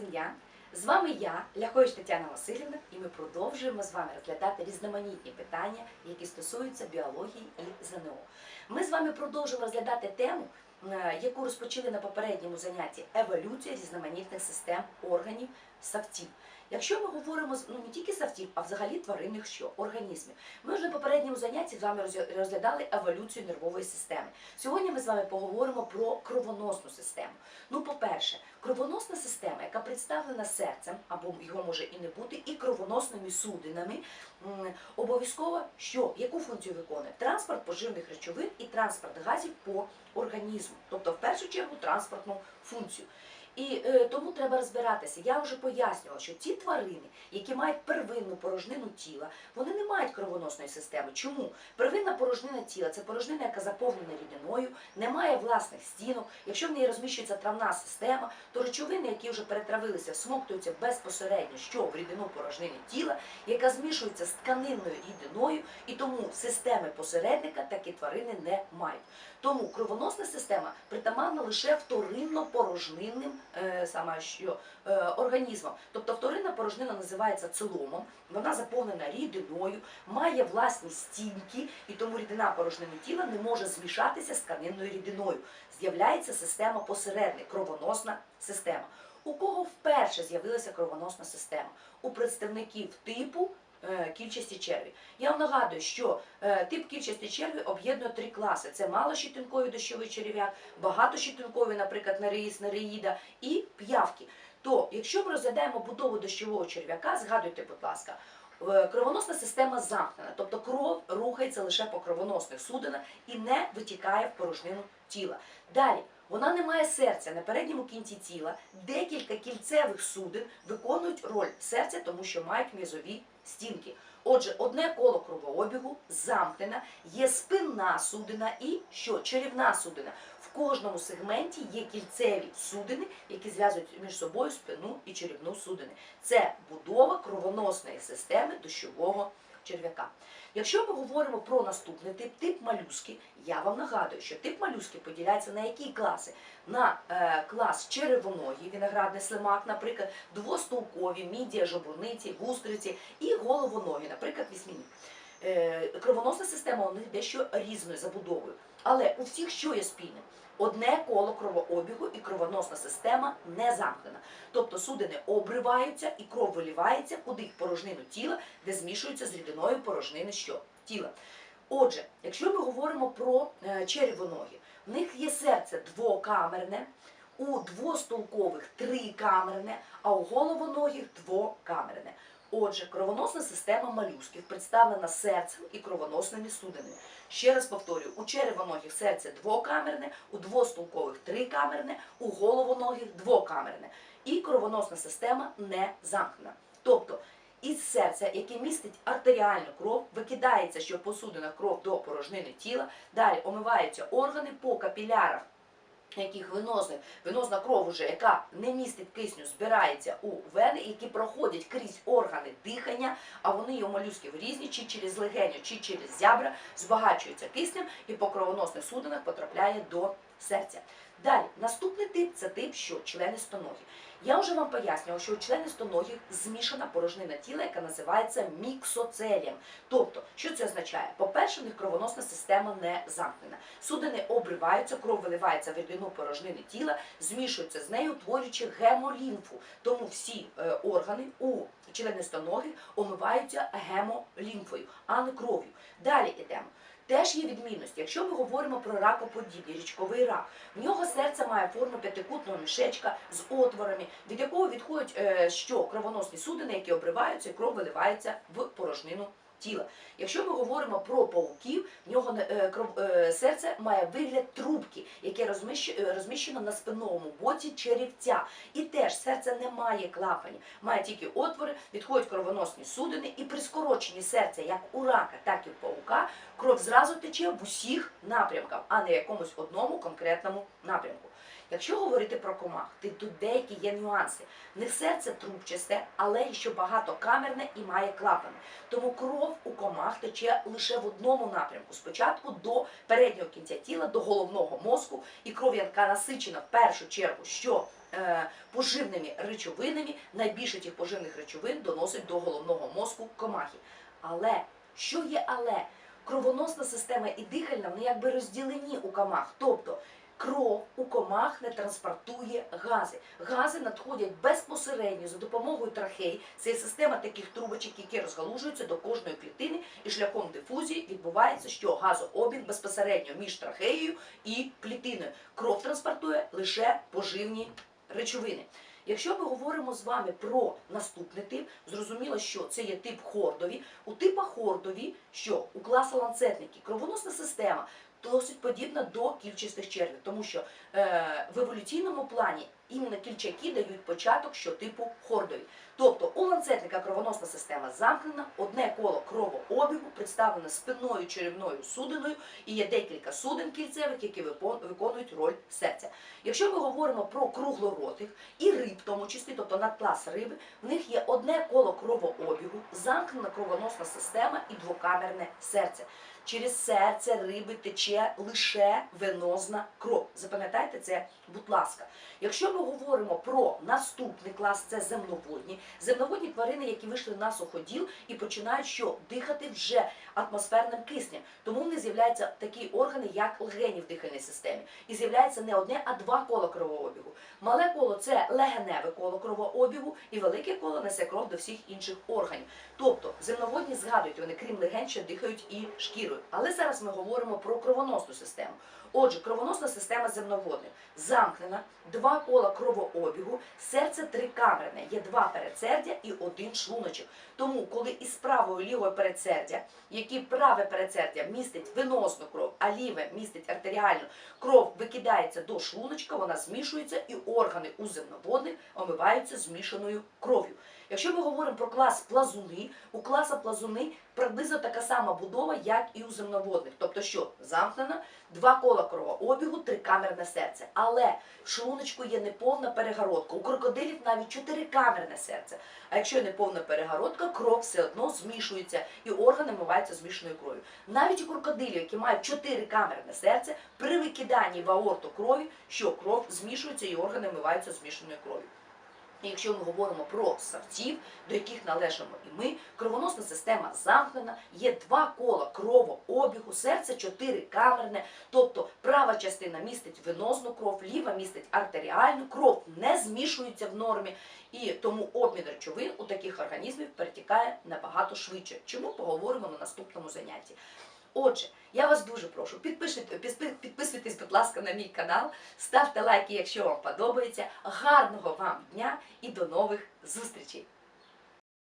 сім'я. З вами я, Ляхович Тетяна Васильівна, і ми продовжуємо з вами розглядати різноманітні питання, які стосуються біології і ЗНО. Ми з вами продовжуємо розглядати тему, е, яку розпочали на попередньому занятті еволюція різноманітних систем органів савців. Якщо ми говоримо ну не тільки савців, а взагалі тваринних що організмів. Ми вже на попередньому занятті з вами розглядали еволюцію нервової системи. Сьогодні ми з вами поговоримо про кровоносну систему. Ну, по-перше, кровоносна система, яка представлена серцем, або його може і не бути, і кровоносними судинами, обов'язково що яку функцію виконує? Транспорт поживних речовин і транспорт газів по організму, тобто в першу чергу транспортну функцію. І е, тому треба розбиратися. Я вже пояснювала, що ті тварини, які мають первинну порожнину тіла, вони не мають кровоносної системи. Чому? Первинна порожнина тіла це порожнина, яка заповнена рідиною, не має власних стінок. Якщо в неї розміщується травна система, то речовини, які вже перетравилися, всмоктуються безпосередньо що в рідину порожнини тіла, яка змішується з тканинною рідиною, і тому системи посередника такі тварини не мають. Тому кровоносна система притаманна лише вторинно порожнинним саме що е, організмом. Тобто вторинна порожнина називається целомом, вона заповнена рідиною, має власні стінки, і тому рідина порожнини тіла не може змішатися з тканинною рідиною. З'являється система посередник, кровоносна система. У кого вперше з'явилася кровоносна система? У представників типу е, кільчасті черві. Я вам нагадую, що е, тип кільчасті черві об'єднує три класи: це малощитинковий дощовий черв'як, багатощитинковий, наприклад, нереїс, нереїда, і п'явки. То, якщо ми розглядаємо будову дощового черв'яка, згадуйте, будь ласка, е, кровоносна система замкнена, тобто кров рухається лише по кровоносних судинах і не витікає в порожнину тіла. Далі. Вона не має серця на передньому кінці тіла. Декілька кільцевих судин виконують роль серця, тому що мають м'язові стінки. Отже, одне коло кровообігу замкнена, є спинна судина і що черівна судина. В кожному сегменті є кільцеві судини, які зв'язують між собою спину і черівну судини. Це будова кровоносної системи дощового черв'яка. Якщо ми говоримо про наступний тип, тип малюски, я вам нагадую, що тип малюски поділяється на які класи? На е, клас черевоногі, виноградний слимак, наприклад, двостолкові, мідія, жабурниці, густриці і головоногі, наприклад, вісьміні. Е, кровоносна система у них дещо різною забудовою. Але у всіх що є спільним? Одне коло кровообігу і кровоносна система не замкнена. Тобто судини обриваються і кров вилівається куди в порожнину тіла, де змішується з рідиною порожнини що? тіла. Отже, якщо ми говоримо про е, черевоногі, в них є серце двокамерне, у двостолкових трикамерне, а у головоногих двокамерне. Отже, кровоносна система малюсків представлена серцем і кровоносними судинами. Ще раз повторюю, у черевоногих серце двокамерне, у двостолкових трикамерне, у головоногих двокамерне. І кровоносна система не замкнена. Тобто із серця, яке містить артеріальну кров, викидається, що по судинах кров до порожнини тіла, далі омиваються органи по капілярах яких винози, винозна кров уже, яка не містить кисню, збирається у вени, які проходять крізь органи дихання, а вони є у молюсків різні, чи через легеню, чи через зябра, збагачуються киснем і по кровоносних судинах потрапляє до серця. Далі, наступний тип це тип, що члени стоногі. Я вже вам пояснювала, що у члени стоногих змішана порожнина тіла, яка називається міксоцелієм. Тобто, що це означає? По-перше, в них кровоносна система не замкнена. Судини обриваються, кров виливається в рідину порожнини тіла, змішується з нею, утворюючи гемолімфу. Тому всі е, органи у членистоногих омиваються гемолімфою, а не кров'ю. Далі йдемо. Теж є відмінності. Якщо ми говоримо про ракоподібний річковий рак, в нього серце має форму п'ятикутного мішечка з отворами, від якого відходять е, що кровоносні судини, які обриваються, і кров виливається в порожнину тіла. Якщо ми говоримо про пауків, в нього е, е, серце має вигляд трубки, яке е, розміщено на спинному боці черівця. І теж серце не має клапанів, має тільки отвори, відходять кровоносні судини, і при скороченні серця, як у рака, так і у паука, кров зразу тече в усіх напрямках, а не якомусь одному конкретному напрямку. Якщо говорити про комах, тут деякі є нюанси. В них серце трубчасте, але ще багато камерне і має клапани. Тому кров кров у комах тече лише в одному напрямку. Спочатку до переднього кінця тіла, до головного мозку, і кров, яка насичена в першу чергу, що е, поживними речовинами, найбільше тих поживних речовин доносить до головного мозку комахи. Але що є але? Кровоносна система і дихальна вони якби розділені у комах. Тобто кров у комах не транспортує гази. Гази надходять безпосередньо за допомогою трахей. Це є система таких трубочок, які розгалужуються до кожної клітини, і шляхом дифузії відбувається, що газообмін безпосередньо між трахеєю і клітиною. Кров транспортує лише поживні речовини. Якщо ми говоримо з вами про наступний тип, зрозуміло, що це є тип хордові. У типа хордові, що у класа ланцетники, кровоносна система досить подібна до кільчастих червів, тому що е, в еволюційному плані іменно кільчаки дають початок що типу хордові. Тобто у ланцетника кровоносна система замкнена, одне коло кровообігу представлене спинною черевною судиною і є декілька судин кільцевих, які виконують роль серця. Якщо ми говоримо про круглоротих і риб, тому числі, тобто надклас риби, в них є одне коло кровообігу, замкнена кровоносна система і двокамерне серце. Через серце риби тече лише венозна кров. Запам'ятайте це, будь ласка. Якщо ми говоримо про наступний клас, це земноводні. Земноводні тварини, які вийшли на суходіл і починають що дихати вже атмосферним киснем. Тому в них з'являються такі органи, як легені в дихальній системі. І з'являється не одне, а два кола кровообігу. Мале коло це легеневе коло кровообігу, і велике коло несе кров до всіх інших органів. Тобто земноводні згадують вони, крім легень, що дихають і шкірою. Але зараз ми говоримо про кровоносну систему. Отже, кровоносна система земноводних замкнена, два кола кровообігу, серце трикамерне, є два передсердя і один шлуночок. Тому, коли із правого і лівого передсердя, які праве передсердя містить венозну кров, а ліве містить артеріальну, кров викидається до шлуночка, вона змішується, і органи у земноводних омиваються змішаною кров'ю. Якщо ми говоримо про клас плазуни, у класа плазуни приблизно така сама будова, як і у земноводних. Тобто, що замкнена, два кола кровообігу, трикамерне серце. Але в шлуночку є неповна перегородка. У крокодилів навіть чотирикамерне серце. А якщо не повна перегородка, кров все одно змішується і органи миваються змішаною кров'ю. Навіть у крокодилів, які мають чотирикамерне серце, при викиданні в аорту крові, що кров змішується і органи миваються змішаною кров'ю. Якщо ми говоримо про савців, до яких належимо і ми, кровоносна система замкнена, є два кола кровообігу, серце чотирикамерне, тобто права частина містить венозну кров, ліва містить артеріальну, кров не змішується в нормі, і тому обмін речовин у таких організмів перетікає набагато швидше. Чому поговоримо на наступному занятті? Отже, я вас дуже прошу, підписуйтесь, будь ласка, на мій канал, ставте лайки, якщо вам подобається. Гарного вам дня і до нових зустрічей!